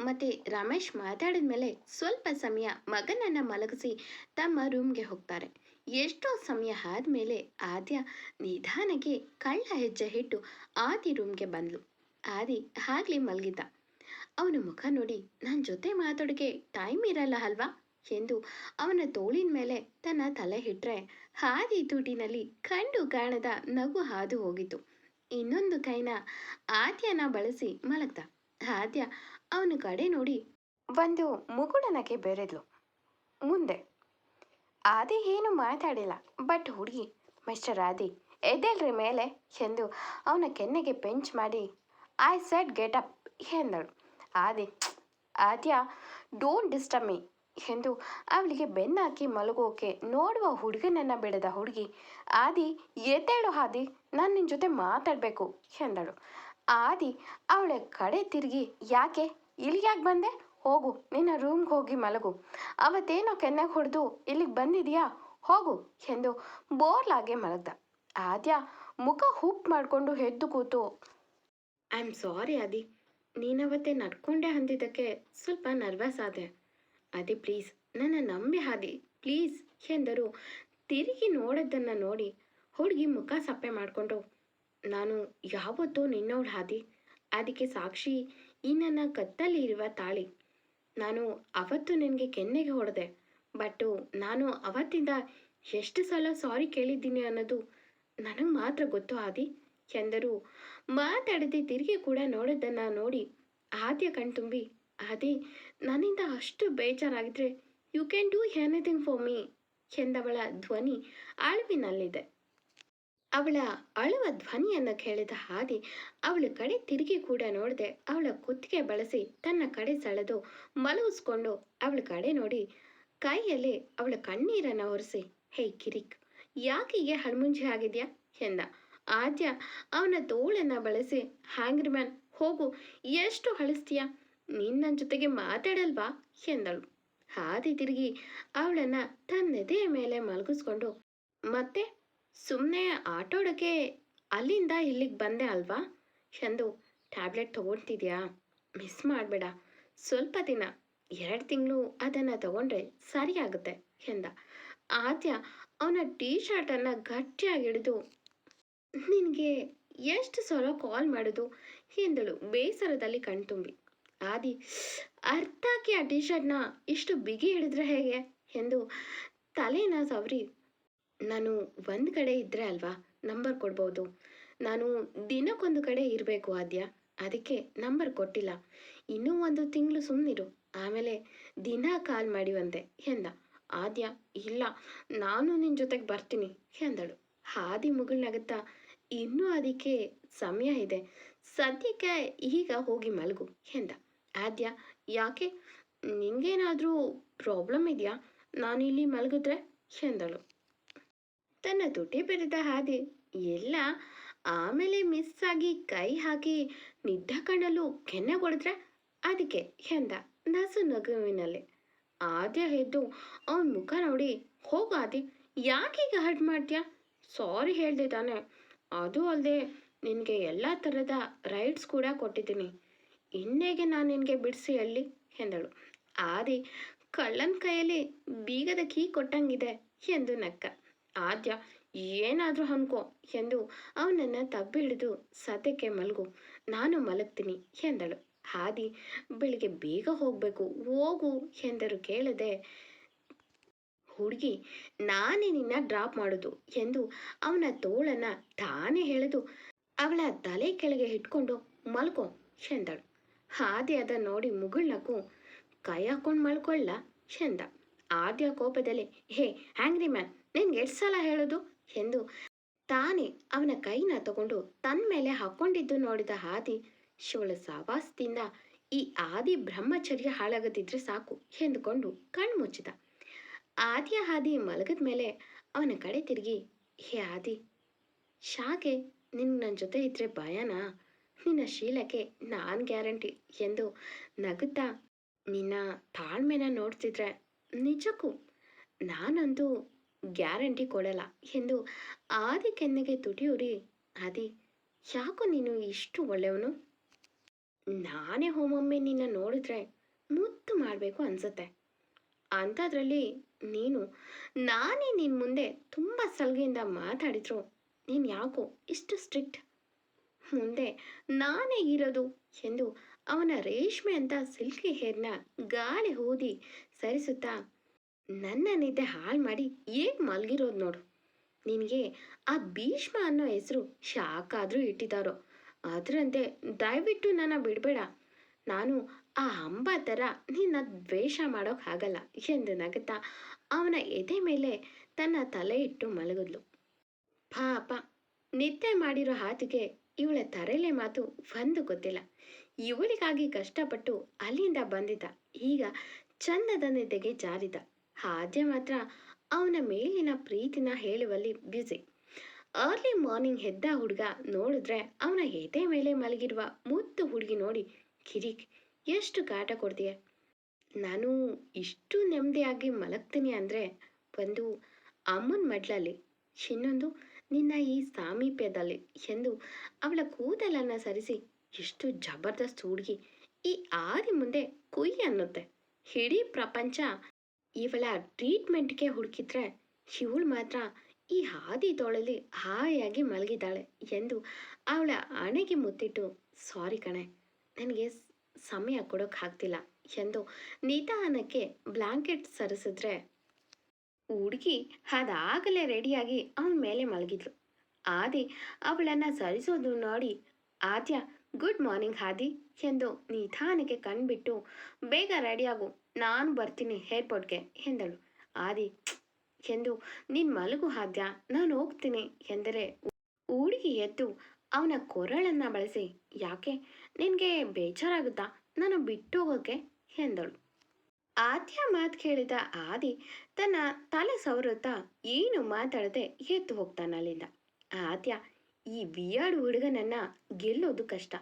ಮತ್ತೆ ರಮೇಶ್ ಮಾತಾಡಿದ ಮೇಲೆ ಸ್ವಲ್ಪ ಸಮಯ ಮಗನನ್ನ ಮಲಗಿಸಿ ತಮ್ಮ ರೂಮ್ಗೆ ಹೋಗ್ತಾರೆ. ಎಷ್ಟೋ ಸಮಯ ಆದಮೇಲೆ ಆದ್ಯ ನಿಧಾನಕ್ಕೆ ಕಳ್ಳ ಹೆಜ್ಜೆ ಇಟ್ಟು ಆದಿ ರೂಮ್ಗೆ ಬಂದ್ಲು. ಆದಿ ಹಾಗ್ಲಿ ಮಲಗಿದ್ದ. ಅವನ ಮುಖ ನೋಡಿ ನನ್ನ ಜೊತೆ ಮಾತಾಡೋಕೆ ಟೈಮ್ ಇರಲ್ಲ ಅಲ್ವಾ? ಎಂದು ಅವನ ತೋಳಿನ ಮೇಲೆ ತನ್ನ ತಲೆ ಹಿಟ್ರೆ ಹಾದಿ ತೂಟಿನಲ್ಲಿ ಕಂಡು ಕಾಣದ ನಗು ಹಾದು ಹೋಗಿತು ಇನ್ನೊಂದು ಕೈನ ಆದ್ಯನ ಬಳಸಿ ಮಲಗ್ದ. ಆದ್ಯ ಅವನ ಕಡೆ ನೋಡಿ. ಒಂದು ಮುಗುಳನಗೆ ಬೆರೆದ್ಲು. ಮುಂದೆ, ಆದಿ ಏನು ಮಾತಾಡಿಲ್ಲ, ಬಟ್ ಹುಡುಗಿ, ಮಿಸ್ಟರ್ ಆದಿ ಎದ್ದೇಳ್ರಿ ಮೇಲೆ? ಎಂದು ಅವನ ಕೆನ್ನೆಗೆ ಪೆಂಚ್ ಮಾಡಿ ಐ ಸೆಟ್ ಗೆಟ್ ಅಪ್ ಎಂದಳು. ಆದಿ, ಆದ್ಯ ಡೋಂಟ್ ಡಿಸ್ಟರ್ಬ್ ಮೀ ಎಂದು ಅವಳಿಗೆ ಬೆನ್ನಾಕಿ ಮಲಗೋಕೆ ನೋಡುವ ಹುಡುಗನನ್ನು ಬಿಡದ ಹುಡುಗಿ, ಆದಿ, ಎದ್ದೇಳು ಆದಿ, ನಾನು ನಿನ್ನ ಜೊತೆ ಮಾತಾಡಬೇಕು, ಎಂದಳು. ಆದಿ ಅವಳ ಕಡೆ ತಿರುಗಿ, ಯಾಕೆ? ಇಲ್ಲಿ ಯಾಕೆ ಬಂದೆ? ಹೋಗು, ನಿನ್ನ ರೂಮ್ಗೆ ಹೋಗಿ ಮಲಗು. ಅವತ್ತೇನೋ ಕೆನ್ನೆಗೆ ಹೊಡೆದು ಇಲ್ಲಿಗೆ ಬಂದಿದೆಯಾ? ಹೋಗು, ಎಂದು ಬೋರ್ಲಾಗೆ ಮಲಗ್ದ. ಆದ್ಯ ಮುಖ ಹುಪ್ ಮಾಡಿಕೊಂಡು ಎದ್ದು ಕೂತು ಐ ಆಮ್ ಸಾರಿ ಆದಿ. ನೀನವತ್ತೇ ನಡ್ಕೊಂಡೆ ಅಂದಿದ್ದಕ್ಕೆ ಸ್ವಲ್ಪ ನರ್ವಸ್ ಆದೆ. ಅದೇ ಪ್ಲೀಸ್ ನನ್ನ ನಂಬಿ ಹಾದಿ ಪ್ಲೀಸ್ ಎಂದರು. ತಿರುಗಿ ನೋಡೋದನ್ನು ನೋಡಿ ಹುಡುಗಿ ಮುಖ ಸಪ್ಪೆ ಮಾಡಿಕೊಂಡು ನಾನು ಯಾವತ್ತೂ ನಿನ್ನವಳು ಹಾದಿ. ಅದಕ್ಕೆ ಸಾಕ್ಷಿ, ಈ ನನ್ನ ಕತ್ತಲ್ಲಿ ಇರುವ ತಾಳಿ. ನಾನು ಅವತ್ತು ನಿನಗೆ ಕೆನ್ನೆಗೆ ಹೊಡೆದೆ. ಬಟ್ಟು ನಾನು ಅವತ್ತಿಂದ ಎಷ್ಟು ಸಲ ಸಾರಿ ಕೇಳಿದ್ದೀನಿ ಅನ್ನೋದು ನನಗೆ ಮಾತ್ರ ಗೊತ್ತು ಆದಿ ಎಂದರು. ಮಾತಾಡದೆ ತಿರುಗಿ ಕೂಡ ನೋಡೋದನ್ನು ನೋಡಿ ಆದ್ಯ ಕಣ್ತುಂಬಿ ಆದಿ ನನ್ನಿಂದ ಅಷ್ಟು ಬೇಜಾರಾಗಿದ್ರೆ you can do anything for me ಎಂದವಳ ಧ್ವನಿ ಅಳುವಿನಲ್ಲಿದೆ ಅವಳ ಅಳುವ ಧ್ವನಿಯನ್ನು ಕೇಳಿದ ಹಾದಿ ಅವಳ ಕಡೆ ತಿರುಗಿ ಕೂಡ ನೋಡದೆ, ಅವಳ ಕುತ್ತಿಗೆ ಬಳಸಿ ತನ್ನ ಕಡೆ ಸೆಳೆದು ಮಲಗಿಸ್ಕೊಂಡು ಅವಳ ಕಡೆ ನೋಡಿ, ಕೈಯಲ್ಲಿ ಅವಳ ಕಣ್ಣೀರನ್ನು ಒರೆಸಿ, ಹೇ ಕಿರಿಕ್, ಯಾಕೆ ಹೀಗೆ ಹಳ್ಮುಂಜಿ ಆಗಿದ್ಯಾ? ಎಂದ. ಆದ್ಯ ಅವನ ತೋಳನ್ನು ಬಳಸಿ, ಹ್ಯಾಂಗ್ರಿಮ್ಯಾನ್, ಹೋಗು, ಎಷ್ಟು ಹಳಿಸ್ತೀಯಾ? ನೀನ್ ನನ್ನ ಜೊತೆಗೆ ಮಾತಾಡಲ್ವಾ? ಎಂದಳು. ಹಾದಿ ತಿರುಗಿ ಅವಳನ್ನ ತನ್ನೆದೆಯ ಮೇಲೆ ಮಲಗಿಸ್ಕೊಂಡು, ಮತ್ತೆ ಸುಮ್ಮನೆ ಆಟೋಡಕ್ಕೆ ಅಲ್ಲಿಂದ ಇಲ್ಲಿಗೆ ಬಂದೆ ಅಲ್ವಾ? ಎಂದು ಟ್ಯಾಬ್ಲೆಟ್ ತೊಗೊಳ್ತಿದ್ಯಾ ಮಿಸ್ ಮಾಡಬೇಡ. ಸ್ವಲ್ಪ ದಿನ, ಎರಡು ತಿಂಗಳು ಅದನ್ನು ತಗೊಂಡ್ರೆ ಸರಿಯಾಗುತ್ತೆ ಎಂದ ಆದ್ಯ, ಅವನ ಟೀ ಶರ್ಟನ್ನು ಗಟ್ಟಿಯಾಗಿ ಹಿಡಿದು, ನಿನಗೆ ಎಷ್ಟು ಸಲ ಕಾಲ್ ಮಾಡೋದು? ಎಂದಳು ಬೇಸರದಲ್ಲಿ ಕಣ್ತುಂಬಿ. ಆದಿ ಅರ್ಥಾಕಿ ಆ ಟಿ ಶರ್ಟ್ನ ಇಷ್ಟು ಬಿಗಿ ಹಿಡಿದ್ರೆ ಹೇಗೆ? ಎಂದು ತಲೆನ ಸವರಿ ನಾನು ಒಂದು ಕಡೆ ಇದ್ದರೆ ಅಲ್ವಾ ನಂಬರ್ ಕೊಡ್ಬೋದು. ನಾನು ದಿನಕ್ಕೊಂದು ಕಡೆ ಇರಬೇಕು ಆದ್ಯ, ಅದಕ್ಕೆ ನಂಬರ್ ಕೊಟ್ಟಿಲ್ಲ. ಇನ್ನೂ ಒಂದು ತಿಂಗಳು ಸುಮ್ಮನಿರು ಆಮೇಲೆ ದಿನ ಕಾಲ್ ಮಾಡಿವಂತೆ, ಎಂದ. ಆದ್ಯ, ಇಲ್ಲ, ನಾನು ನಿನ್ನ ಜೊತೆಗೆ ಬರ್ತೀನಿ, ಎಂದಳು. ಹಾದಿ ಮುಗುಳ್ನಾಗುತ್ತಾ, ಇನ್ನೂ ಅದಕ್ಕೆ ಸಮಯ ಇದೆ, ಸದ್ಯಕ್ಕೆ ಈಗ ಹೋಗಿ ಮಲಗು, ಎಂದ. ಆದ್ಯ, ಯಾಕೆ? ನಿಂಗೇನಾದರೂ ಪ್ರಾಬ್ಲಮ್ ಇದೆಯಾ? ನಾನಿಲ್ಲಿ ಮಲಗಿದ್ರೆ, ಎಂದಳು. ತನ್ನ ತುಟಿ ಬೆರೆದ ಹಾದಿ ಎಲ್ಲ ಆಮೇಲೆ ಮಿಸ್ ಆಗಿ ಕೈ ಹಾಕಿ ನಿದ್ದ ಕಣ್ಣಲು ಕೆನ್ನೆ ಹೊಡೆದ್ರೆ ಅದಕ್ಕೆ ಎಂದ ನಸು ನಗುವಿನಲ್ಲಿ. ಆದ್ಯ ಎದ್ದು ಅವನ ಮುಖ ನೋಡಿ ಹೋಗಾದಿ ಯಾಕೀಗ ಹರ್ಟ್ ಮಾಡ್ತೀಯ? ಸಾರಿ ಹೇಳ್ದೆ ತಾನೆ. ಅದು ಅಲ್ಲದೆ ನಿನಗೆ ಎಲ್ಲ ಥರದ ರೈಡ್ಸ್ ಕೂಡ ಕೊಟ್ಟಿದ್ದೀನಿ. ಇನ್ನೇಗೆ ನಾನು ನಿನಗೆ ಬಿಡಿಸಿ ಹೇಳಿ ಎಂದಳು. ಆದಿ ಕಳ್ಳನ ಕೈಯಲ್ಲಿ ಬೀಗದ ಕೀ ಕೊಟ್ಟಂಗಿದೆ ಎಂದು ನಕ್ಕ. ಆದ್ಯ ಏನಾದರೂ ಅನ್ಕೋ ಎಂದು ಅವನನ್ನು ತಬ್ಬಿ ಹಿಡಿದು ಸದ್ಯಕ್ಕೆ ಮಲಗು. ನಾನು ಮಲಗ್ತೀನಿ ಎಂದಳು. ಹಾದಿ ಬೆಳಿಗ್ಗೆ ಬೇಗ ಹೋಗಬೇಕು, ಹೋಗು ಎಂದರು ಕೇಳದೆ. ಹುಡುಗಿ, ನಾನೇ ನಿನ್ನ ಡ್ರಾಪ್ ಮಾಡೋದು ಎಂದು ಅವನ ತೋಳನ್ನ ತಾನೇ ಹೇಳಿದು ಅವಳ ತಲೆ ಕೆಳಗೆ ಇಟ್ಕೊಂಡು ಮಲ್ಕೋ ಎಂದಳು. ಹಾದಿ ಅದ ನೋಡಿ ಮುಗುಳ್ನಕ್ಕೂ ಕೈ ಹಾಕೊಂಡು ಮಲ್ಕೊಳ್ಳ ಎಂದ. ಆದ್ಯ ಕೋಪದಲ್ಲಿ, ಹೇ ಹ್ಯಾಂಗ್ರಿ ಮ್ಯಾನ್, ನಿನ್ಗೆ ಎಷ್ಟು ಸಲ ಹೇಳೋದು? ಎಂದು ತಾನೇ ಅವನ ಕೈನ ತಗೊಂಡು ತನ್ನ ಮೇಲೆ ಹಾಕೊಂಡಿದ್ದು ನೋಡಿದ ಹಾದಿ ಶಿವಳ ಸಾವಾಸದಿಂದ ಈ ಆದಿ ಬ್ರಹ್ಮಚರ್ಯ ಹಾಳಾಗದಿದ್ರೆ ಸಾಕು, ಎಂದುಕೊಂಡು ಕಣ್ಣು ಮುಚ್ಚಿದ. ಆದಿಯ ಹಾದಿ ಮಲಗಿದ ಮೇಲೆ ಅವನ ಕಡೆ ತಿರುಗಿ, ಹೇ ಆದಿ ಶಾಕೆ ನಿನ್ನ ನನ್ನ ಜೊತೆ ಇದ್ರೆ ಭಯನಾ? ನಿನ್ನ ಶೀಲಕ್ಕೆ ನಾನು ಗ್ಯಾರಂಟಿ, ಎಂದು ನಗುತ್ತಾ ನಿನ್ನ ತಾಳ್ಮೆನ ನೋಡ್ತಿದ್ರೆ ನಿಜಕ್ಕೂ ನಾನಂತೂ ಗ್ಯಾರಂಟಿ ಕೊಡಲ್ಲ. ಎಂದು ಆದಿ ಕೆನ್ನೆಗೆ ತುಟಿಯೂರಿ, ಆದಿ, ಯಾಕೋ ನೀನು ಇಷ್ಟು ಒಳ್ಳೆಯವನು? ನಾನೇ ಒಮ್ಮೊಮ್ಮೆ ನಿನ್ನ ನೋಡಿದ್ರೆ ಮುದ್ದು ಮಾಡಬೇಕು ಅನ್ಸುತ್ತೆ. ಅಂಥದ್ರಲ್ಲಿ ನೀನು, ನಾನೇ ನಿನ್ನ ಮುಂದೆ ತುಂಬ ಸಲಿಗೆಯಿಂದ ಮಾತಾಡಿದ್ರು, ನೀನು ಯಾಕೋ ಇಷ್ಟು ಸ್ಟ್ರಿಕ್ಟ್? ಮುಂದೆ ನಾನೇ ಇರೋದು? ಎಂದು ಅವನ ರೇಷ್ಮೆ ಅಂತ ಸಿಲ್ಕಿ ಹೇರ್ನ ಗಾಳಿ ಊದಿ ಸರಿಸುತ್ತಾ, ನನ್ನ ನಿದ್ದೆ ಹಾಳು ಮಾಡಿ ಏಗ್ ಮಲಗಿರೋದು ನೋಡು. ನಿನಗೆ ಆ ಭೀಷ್ಮ ಅನ್ನೋ ಹೆಸರು ಶಾಕಾದ್ರೂ ಇಟ್ಟಿದ್ದಾರೋ ಅದರಂತೆ ದಯವಿಟ್ಟು ನನ್ನ ಬಿಡಬೇಡ. ನಾನು ಆ ಅಂಬ ಥರ ನಿನ್ನ ದ್ವೇಷ ಮಾಡೋಕ್ಕಾಗಲ್ಲ ಎಂದು ನಗುತ್ತಾ ಅವನ ಎದೆ ಮೇಲೆ ತನ್ನ ತಲೆ ಇಟ್ಟು ಮಲಗಿದ್ಲು. ಪಾಪ, ನಿದ್ದೆ ಮಾಡಿರೋ ಹಾತಿಗೆ ಇವಳ ತರಲೆ ಮಾತು ಒಂದು ಗೊತ್ತಿಲ್ಲ. ಇವಳಿಗಾಗಿ ಕಷ್ಟಪಟ್ಟು ಅಲ್ಲಿಂದ ಬಂದಿದ್ದ. ಈಗ ಚಂದದ ನಿದ್ದೆಗೆ ಜಾರಿದ. ಆದ್ಯ ಮಾತ್ರ ಅವನ ಮೇಲಿನ ಪ್ರೀತಿನ ಹೇಳುವಲ್ಲಿ ಬ್ಯುಸಿ ಅರ್ಲಿ ಮಾರ್ನಿಂಗ್ ಹೆದ್ದ ಹುಡುಗ ನೋಡಿದ್ರೆ ಅವನ ಎದೆ ಮೇಲೆ ಮಲಗಿರುವ ಮುದ್ದು ಹುಡುಗಿ ನೋಡಿ, ಕಿರಿಕ್, ಎಷ್ಟು ಕಾಟ ಕೊಡ್ತೀಯ? ನಾನು ಇಷ್ಟು ನೆಮ್ಮದಿಯಾಗಿ ಮಲಗ್ತೀನಿ ಅಂದರೆ ಒಂದು ಅಮ್ಮನ ಮಡ್ಲಲ್ಲಿ, ಇನ್ನೊಂದು ನಿನ್ನ ಈ ಸಾಮೀಪ್ಯದಲ್ಲಿ, ಎಂದು ಅವಳ ಕೂದಲನ್ನು ಸರಿಸಿ ಎಷ್ಟು ಜಬರ್ದಸ್ತ್ ಹುಡುಗಿ. ಈ ಆದಿ ಮುಂದೆ ಕುಯ್ ಅನ್ನುತ್ತೆ. ಇಡೀ ಪ್ರಪಂಚ ಇವಳ ಟ್ರೀಟ್ಮೆಂಟ್ಗೆ ಹುಡುಕಿದ್ರೆ ಇವಳು ಮಾತ್ರ ಈ ಹಾದಿ ತೋಳಲ್ಲಿ ಹಾಯಾಗಿ ಮಲಗಿದ್ದಾಳೆ ಎಂದು ಅವಳ ಹಣೆಗೆ ಮುತ್ತಿಟ್ಟು, ಸಾರಿ ಕಣೆ, ನನಗೆ ಸಮಯ ಕೊಡೋಕ್ಕಾಗ್ತಿಲ್ಲ ಎಂದು ನಿಧಾನಕ್ಕೆ ಬ್ಲಾಂಕೆಟ್ ಸರಿಸಿದ್ರೆ ಹುಡುಗಿ ಅದಾಗಲೇ ರೆಡಿಯಾಗಿ ಅವನ ಮೇಲೆ ಮಲಗಿದ್ಲು. ಆದಿ ಅವಳನ್ನು ಸರಿಸೋದು ನೋಡಿ ಆದ್ಯ ಗುಡ್ ಮಾರ್ನಿಂಗ್ ಹಾದಿ ಎಂದು ನಿಧಾನಕ್ಕೆ ಕಣ್ಬಿಟ್ಟು ಬೇಗ ರೆಡಿಯಾಗು ನಾನು ಬರ್ತೀನಿ ಏರ್ಪೋರ್ಟ್ಗೆ ಎಂದಳು. ಆದಿ, ಎಂದು, ನೀನು ಮಲಗು ಹಾದ್ಯ? ನಾನು ಹೋಗ್ತೀನಿ ಎಂದರೆ ಹುಡುಗಿ ಎದ್ದು ಅವನ ಕೊರಳನ್ನು ಬಳಸಿ. ಯಾಕೆ? ನಿನಗೆ ಬೇಜಾರಾಗುತ್ತಾ? ನಾನು ಬಿಟ್ಟು ಹೋಗೋಕೆ ಎಂದಳು. ಆದ್ಯ ಮಾತು ಕೇಳಿದ ಆದಿ ತನ್ನ ತಲೆ ಸವರುತ್ತಾ ಏನು ಮಾತಾಡದೆ ಎದ್ದು ಹೋಗ್ತಾನೆ ಅಲ್ಲಿಂದ ಆದ್ಯ ಈ ಬಿಯಾಡು ಹುಡುಗನನ್ನ ಗೆಲ್ಲೋದು ಕಷ್ಟ.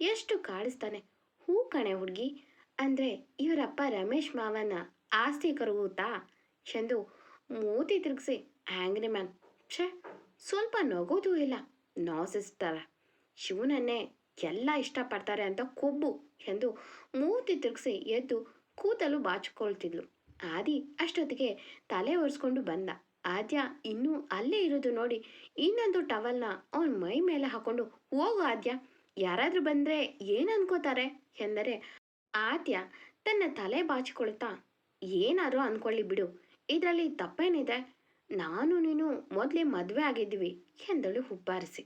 ಎಷ್ಟು ಕಾಡಿಸ್ತಾನೆ. ಹೂ ಕಣೆ ಹುಡುಗಿ. ಅಂದ್ರೆ ಇವರಪ್ಪ ರಮೇಶ್ ಮಾವನ ಆಸ್ತಿ ಕರಗುತ್ತಾ? ಎಂದು ಮೂತಿ ತಿರುಗಿಸಿ ಆಂಗ್ರಿ ಮ್ಯಾನ್. ಛೇ, ಸ್ವಲ್ಪ ನಗೋದು ಇಲ್ಲ. ನಾಸಿಸ್ತಾರ ಶಿವನನ್ನೇ ಎಲ್ಲ ಇಷ್ಟಪಡ್ತಾರೆ ಅಂತ ಕೊಬ್ಬು. ಎಂದು ಮೂತಿ ತಿರುಗಿಸಿ ಎದ್ದು ಕೂತಲು ಬಾಚಿಕೊಳ್ತಿದ್ಲು. ಆದಿ ಅಷ್ಟೊತ್ತಿಗೆ ತಲೆ ಒರೆಸ್ಕೊಂಡು ಬಂದ. ಆದ್ಯ ಇನ್ನೂ ಅಲ್ಲೇ ಇರೋದು ನೋಡಿ, ಇನ್ನೊಂದು ಟವಲ್ನ ಅವನ ಮೈ ಮೇಲೆ ಹಾಕೊಂಡು ಹೋಗು ಆದ್ಯ. ಯಾರಾದ್ರೂ ಬಂದ್ರೆ ಏನ್ ಅನ್ಕೋತಾರೆ? ಎಂದರೆ, ಆದ್ಯ ತನ್ನ ತಲೆ ಬಾಚಿಕೊಳ್ತಾ, ಏನಾದ್ರೂ ಅನ್ಕೊಳ್ಳಿ ಬಿಡು, ಇದರಲ್ಲಿ ತಪ್ಪೇನಿದೆ, ನಾನು ನೀನು ಮೊದಲೇ ಮದುವೆ ಆಗಿದ್ವಿ, ಎಂದಳು ಹುಬ್ಬಾರಿಸಿ.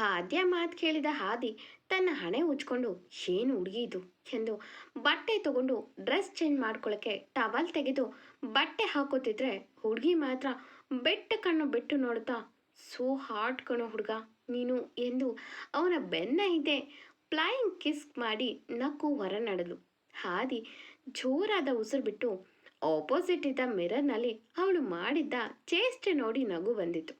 ಆದ್ಯ ಮಾತು ಕೇಳಿದ ಹಾದಿ ತನ್ನ ಹಣೆ ಉಜ್ಕೊಂಡು, ಏನು ಹುಡುಗಿ ಇದು? ಎಂದು ಬಟ್ಟೆ ತಗೊಂಡು ಡ್ರೆಸ್ ಚೇಂಜ್ ಮಾಡ್ಕೊಳ್ಳೋಕ್ಕೆ ಟವಲ್ ತೆಗೆದು ಬಟ್ಟೆ ಹಾಕೋತಿದ್ರೆ ಹುಡುಗಿ ಮಾತ್ರ ಬೆಟ್ಟ ಕಣ್ಣು ಬಿಟ್ಟು ನೋಡ್ತಾ ಸೋ ಹಾಟ್ ಕಣೋ ಹುಡುಗ, ನೀನು ಎಂದು ಅವನ ಬೆನ್ನ ಹಿಂದೆ ಫ್ಲೈಯಿಂಗ್ ಕಿಸ್ ಮಾಡಿ ನಕ್ಕು ಹೊರ ನಡೆದು ಹಾದಿ ಜೋರಾದ ಉಸಿರು ಬಿಟ್ಟು ಆಪೋಸಿಟ್ ಇದ್ದ ಮಿರರ್ನಲ್ಲಿ ಅವಳು ಮಾಡಿದ್ದ ಚೇಷ್ಟೆ ನೋಡಿ ನಗು ಬಂದಿತ್ತು.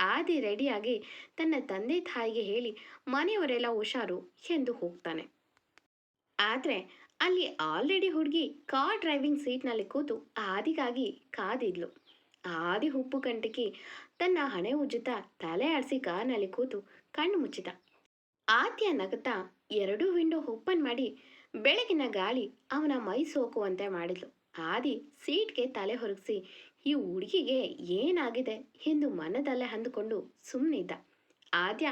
ಆದಿ ರೆಡಿಯಾಗಿ ತನ್ನ ತಂದೆ ತಾಯಿಗೆ ಹೇಳಿ ಮನೆಯವರೆಲ್ಲ ಹುಷಾರು ಎಂದು ಹೋಗ್ತಾನೆ. ಆದರೆ ಅಲ್ಲಿ ಆಲ್ರೆಡಿ ಹುಡುಗಿ ಕಾರ್ ಡ್ರೈವಿಂಗ್ ಸೀಟ್ನಲ್ಲಿ ಕೂತು ಆದಿಗಾಗಿ ಕಾದಿದ್ಲು. ಆದಿ ಉಪ್ಪು ಕಂಟಿಕಿ ತನ್ನ ಹಣೆ ಉಜ್ಜುತ್ತಾ ತಲೆ ಆಡಿಸಿ ಕಾರ್ನಲ್ಲಿ ಕೂತು ಕಣ್ಣು ಮುಚ್ಚಿದ. ಆದ್ಯ ನಗುತ್ತಾ ಎರಡೂ ವಿಂಡೋ ಓಪನ್ ಮಾಡಿ ಬೆಳಗಿನ ಗಾಳಿ ಅವನ ಮೈ ಸೋಕುವಂತೆ ಮಾಡಿದ್ಲು. ಆದಿ ಸೀಟ್ಗೆ ತಲೆ ಹೊರಗಿಸಿ ಈ ಹುಡುಗಿಗೆ ಏನಾಗಿದೆ ಎಂದು ಮನದಲ್ಲೇ ಅಂದುಕೊಂಡು ಸುಮ್ಮನಿದ್ದ ಆದ್ಯ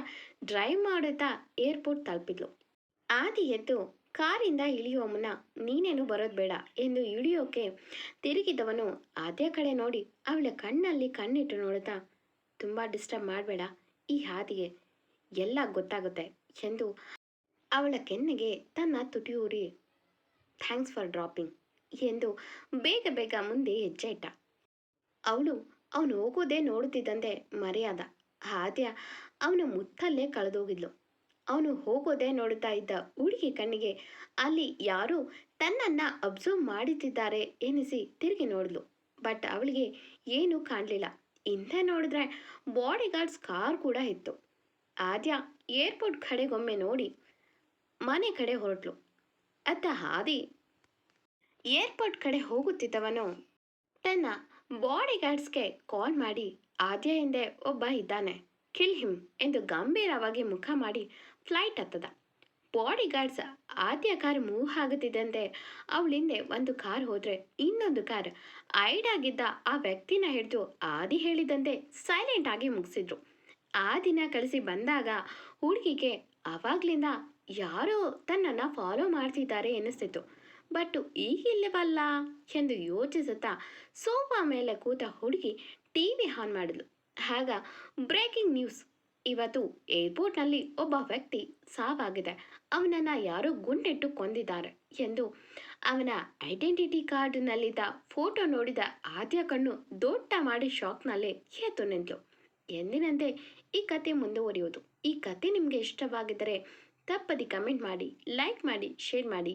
ಡ್ರೈವ್ ಮಾಡುತ್ತಾ ಏರ್ಪೋರ್ಟ್ ತಲುಪಿದ್ಲು. ಆದಿ ಎದ್ದು ಕಾರಿಂದ ಇಳಿಯುವ ಮುನ್ನ ನೀನೇನು ಬರೋದು ಬೇಡ ಎಂದು ಇಳಿಯೋಕೆ ತಿರುಗಿದವನು ಆದ್ಯ ಕಡೆ ನೋಡಿ ಅವಳ ಕಣ್ಣಲ್ಲಿ ಕಣ್ಣಿಟ್ಟು ನೋಡುತ್ತಾ, ತುಂಬ ಡಿಸ್ಟರ್ಬ್ ಮಾಡಬೇಡ ಈ ಹಾದಿಗೆ. ಎಲ್ಲ ಗೊತ್ತಾಗುತ್ತೆ ಎಂದು ಅವಳ ಕೆನ್ನೆಗೆ ತನ್ನ ತುಟಿಯೂರಿ, ಥ್ಯಾಂಕ್ಸ್ ಫಾರ್ ಡ್ರಾಪಿಂಗ್ ಎಂದು ಬೇಗ ಬೇಗ ಮುಂದೆ ಹೆಜ್ಜೆ ಇಟ್ಟ. ಅವಳು ಅವನು ಹೋಗೋದೇ ನೋಡುತ್ತಿದ್ದಂತೆ ಮರೆಯಾದ. ಆದ್ಯ ಅವನ ಮುತ್ತಲ್ಲೇ ಕಳೆದೋಗಿದ್ಲು. ಅವನು ಹೋಗೋದೇ ನೋಡುತ್ತಾ ಇದ್ದ ಹುಡುಗಿ ಕಣ್ಣಿಗೆ ಅಲ್ಲಿ ಯಾರೋ ತನ್ನನ್ನು ಅಬ್ಸರ್ವ್ ಮಾಡುತ್ತಿದ್ದಾರೆ ಎನಿಸಿ ತಿರುಗಿ ನೋಡಿದ್ಲು ಬಟ್ ಅವಳಿಗೆ ಏನೂ ಕಾಣಲಿಲ್ಲ. ಹಿಂದೆ ನೋಡಿದ್ರೆ ಬಾಡಿ ಗಾರ್ಡ್ಸ್ ಕಾರ್ ಕೂಡ ಇತ್ತು. ಆದ್ಯ ಏರ್ಪೋರ್ಟ್ ಕಡೆಗೊಮ್ಮೆ ನೋಡಿ ಮನೆ ಕಡೆ ಹೊರಟ್ಲು. ಅತ್ತ ಹಾದಿ ಏರ್ಪೋರ್ಟ್ ಕಡೆ ಹೋಗುತ್ತಿದ್ದವನು ತನ್ನ ಬಾಡಿ ಗಾರ್ಡ್ಸ್ಗೆ ಕಾಲ್ ಮಾಡಿ, ಆದ್ಯ ಹಿಂದೆ ಒಬ್ಬ ಇದ್ದಾನೆ, ಕಿಲ್ ಹಿಮ್ ಎಂದು ಗಂಭೀರವಾಗಿ ಮುಖ ಮಾಡಿ ಫ್ಲೈಟ್ ಹತ್ತದ. Bodyguards, Aadya car move ಆಗುತ್ತಿದ್ದಂತೆ. ಅವಳಿಂದೆ ಒಂದು ಕಾರ್ ಹೋದ್ರೆ ಇನ್ನೊಂದು ಕಾರ್. ಐಡಾಗಿದ್ದ ಆ ವ್ಯಕ್ತಿನ ಹಿಡಿದು ಆದಿ ಹೇಳಿದಂತೆ ಸೈಲೆಂಟ್ ಆಗಿ ಮುಗಿಸಿದ್ರು. ಆ ದಿನ ಕಳಿಸಿ ಬಂದಾಗ ಹುಡುಗಿಗೆ ಅವಾಗ್ಲಿಂದ ಯಾರೋ ತನ್ನನ್ನು ಫಾಲೋ ಮಾಡ್ತಿದ್ದಾರೆ ಎನಿಸ್ತಿತ್ತು ಬಟ್ ಈಗಿಲ್ಲವಲ್ಲ ಎಂದು ಯೋಚಿಸುತ್ತಾ ಸೋಫಾ ಮೇಲೆ ಕೂತ ಹುಡುಗಿ ಟಿ ವಿ ಆನ್ ಮಾಡಿದ್ಲು. ಆಗ ಬ್ರೇಕಿಂಗ್ ನ್ಯೂಸ್. ಇವತ್ತು ಏರ್ಪೋರ್ಟ್ನಲ್ಲಿ ಒಬ್ಬ ವ್ಯಕ್ತಿ ಸಾವಾಗಿದೆ. ಅವನನ್ನು ಯಾರೋ ಗುಂಡಿಟ್ಟು ಕೊಂದಿದ್ದಾರೆ ಎಂದು ಅವನ ಐಡೆಂಟಿಟಿ ಕಾರ್ಡ್ನಲ್ಲಿದ್ದ ಫೋಟೋ ನೋಡಿದ ಆದ್ಯ ಕಣ್ಣು ದೊಡ್ಡ ಮಾಡಿ ಶಾಕ್ನಲ್ಲಿ ಎದ್ದು ನಿಂತಳು ಎಂದಿನಂತೆ ಈ ಕತೆ ಮುಂದುವರಿಯುವುದು. ಈ ಕತೆ ನಿಮಗೆ ಇಷ್ಟವಾಗಿದ್ದರೆ ತಪ್ಪದಿ ಕಮೆಂಟ್ ಮಾಡಿ, ಲೈಕ್ ಮಾಡಿ, ಶೇರ್ ಮಾಡಿ.